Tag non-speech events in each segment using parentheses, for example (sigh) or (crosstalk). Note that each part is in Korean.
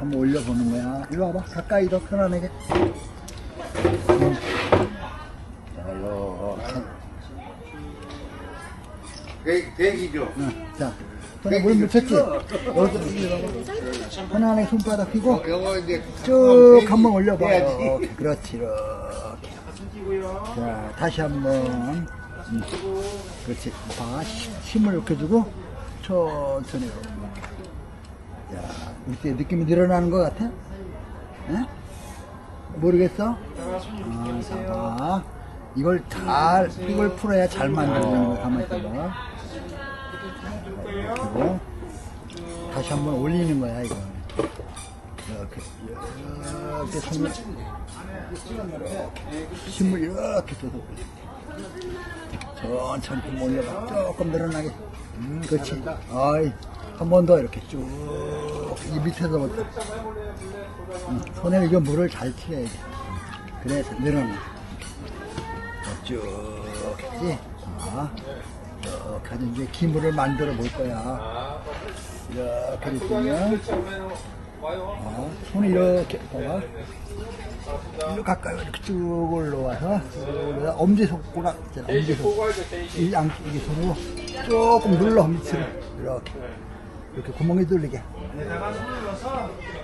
한번 올려보는 거야. 이리 와봐. 가까이 더 편안하게. 음. 자, 이렇게. 대, 대기죠. 응. 자, 손에 물 묻혔지? 편안하게 손바닥 펴고 쭉 한번 올려봐. 그렇지, 이렇게. 자, 다시 한번. 음. 그렇지. 힘을 이렇게 주고, 천천히 이렇게. 야, 이때 느낌이 늘어나는 것 같아? 에? 모르겠어? 아, 자, 봐. 이걸 잘, 이걸 풀어야 잘 만들어지는 거야. 가만히 있어봐. 그리고 다시 한번 올리는 거야, 이거. 이렇게, 이렇게 손을, 이렇게, 힘을 이렇게 줘서 천천히 좀 올려봐. 조금 늘어나게. 음, 그렇지. 어이, 한 번 더 이렇게 쭉. 이 밑에서부터. 음, 손에 이거 물을 잘 튀어야지. 그래서 늘어나. 자, 쭉 했지. 자, 쭉 하지. 이제 기물을 만들어 볼 거야. 이렇게 됐으면. 어, 손을 이렇게, 봐봐. 이렇게 가까이 이렇게 쭉 올라와서, 올라와 엄지손가락 있잖아, 엄지손. 이 양, 이게 손으로 조금 눌러, 밑으로. 이렇게. 이렇게 구멍이 뚫리게.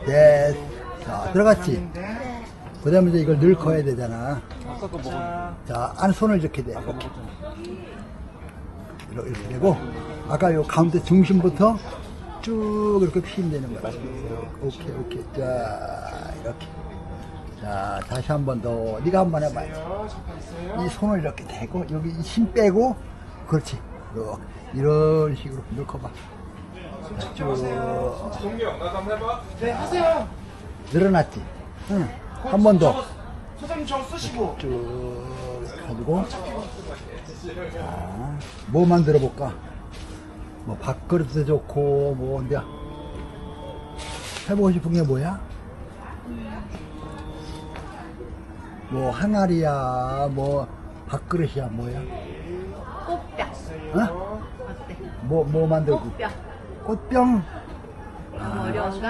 됐. 자, 들어갔지? 그 다음에 이제 이걸 넣어야 되잖아. 자, 안 손을 이렇게 돼. 이렇게. 이렇게 이렇게 되고, 아까 요 가운데 중심부터 쭉 이렇게 피면 되는 거야. 오케이, 오케이. 자, 이렇게. 자, 다시 한 번 더. 네가 한 번 해봐요. 이 손을 이렇게 대고, 여기 이힘 빼고, 그렇지. 이렇게. 이런 식으로 넣어봐. 자, 쭉. 동경 나도 한번 해봐. 네 하세요. 늘어났지? 응. 한 번 더. 소장님 저 쓰시고. 쭉 가지고 자, 뭐 만들어 볼까? 뭐 밥그릇도 좋고 뭐 이제 해보고 싶은 게 뭐야? 뭐 항아리야 뭐 밥그릇이야 뭐야? 꽃병 어? 어때? 뭐, 뭐 만들고? 꽃병 꽃병? 너무 어려운가?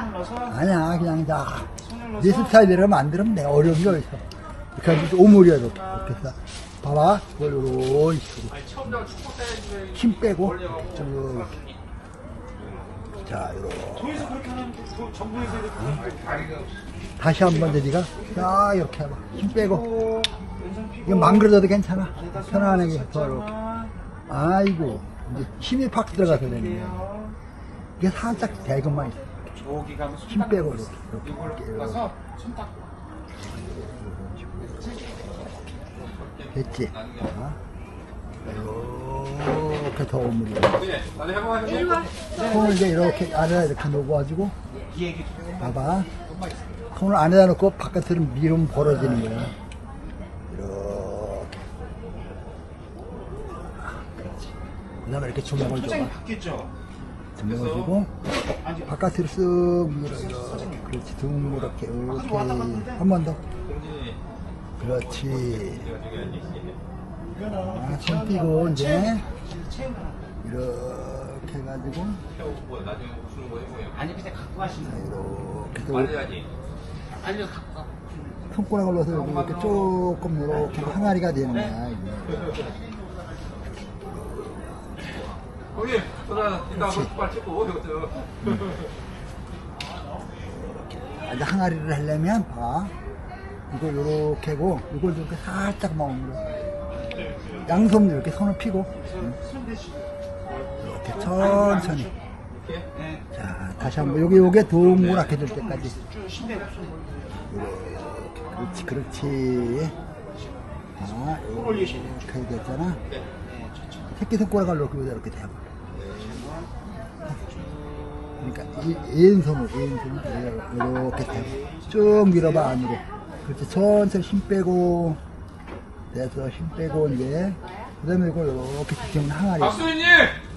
아니야 그냥 다네 스타일대로 만들면 돼 어려운 게 어딨어 이렇게 이렇게 이렇게 해서 봐봐 이걸 식으로. 힘 빼고 쭉 자, 이렇게 다시 한번더 네가? 자 이렇게 해봐. 힘 빼고. 이거 망그러져도 괜찮아. 편안하게 더 이렇게 아이고 이제 힘이 팍 들어가서 거야 이게 살짝 대금만 있어. 저기 힘 빼고 이렇게 이렇게 이걸로 이렇게, 이렇게. 가서 손 닦고. 됐지? 자, 이렇게 더 오므려 나도 해봐 이리 와 손을 이제 이렇게 안에다 이렇게 놓아가지고 봐봐. 손을 안에다 놓고 바깥으로 밀으면 벌어지는 거야. 이렇게. 그렇지. 그 다음에 이렇게 주먹을 줘봐? 주먹을 주고 바깥으로 쓱 밀어 이렇게. 그렇지. 둥그렇게 이렇게. 한 번더 그렇지. 아, 손 띄고 이제 이렇게 해가지고 아니 그냥 갖고 가시면 이렇게 해서 아니 갖고 가. 손가락을 넣어서 이렇게 조금 이렇게 항아리가 되는 거야. 형님, 전화 이따 빨리 찍고 이것도. 이제 항아리를 하려면 봐 이걸 이렇게 하고 이걸 이렇게 살짝 먹으면 양손 이렇게 손을 피고. 응. 이렇게 천천히. 자 다시 한번 여기 요게 동그랗게 될 때까지. 이렇게 그렇지 그렇지. 자 이렇게 됐잖아. 새끼 손가락을 이렇게 이렇게 대봐 그러니까 이 왼손으로 왼손으로 이렇게 대봐 쭉 밀어봐 안으로 그렇지 천천히 힘 빼고 돼서 힘 빼고 이제 그 다음에 이걸 이렇게 지금 항아리 박수희님,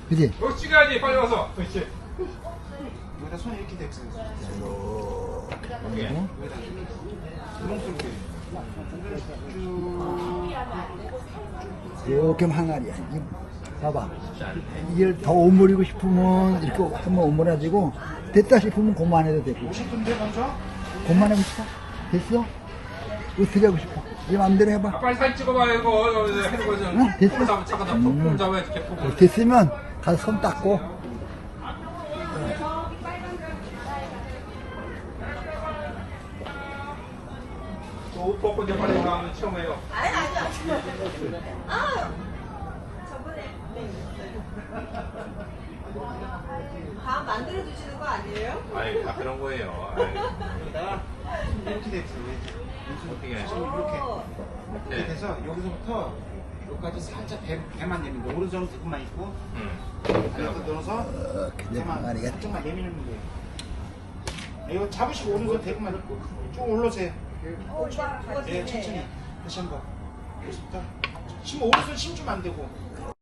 그지 여기 찍어야지 빨리 와서. 그렇지. 이렇게 올리고 이렇게 항아리야. 이, 봐봐. 이걸 더 오므리고 싶으면 이렇게 한번 오므라지고 됐다 싶으면 그만 해도 되고. 50분대 먼저? 그만하고 싶어? 됐어? 어떻게 하고 싶어? 네 맘대로 해봐. 아, 빨리 사진 찍어봐 이거 이거 해는 거죠. 응, 됐어. 폼 잡아 잠깐 음. 폼 잡아야 이렇게 폼. 됐으면 가서 손 닦고 옷 벗고 이제 빨리 가면 체험해요. 다 만들어 주시는 거 아니에요? 아이 다 그런 거예요. 아이, (laughs) 이렇게 됐어. 어떻게 하시 이렇게. 어. 이렇게 네. 돼서 여기서부터 여기까지 살짝 배, 배만 내밀고 오른손은 조금만 있고 응. 안에서 넣어서 이렇게 내 배만 항아리가 살짝만 내밀면 돼요. 이거 잡으시고 오른손 대구만 있고 쭉 올라오세요. 어, 이거 네, 천천히 다시 한 번. 여기서부터 심 오른손 심주면 안 되고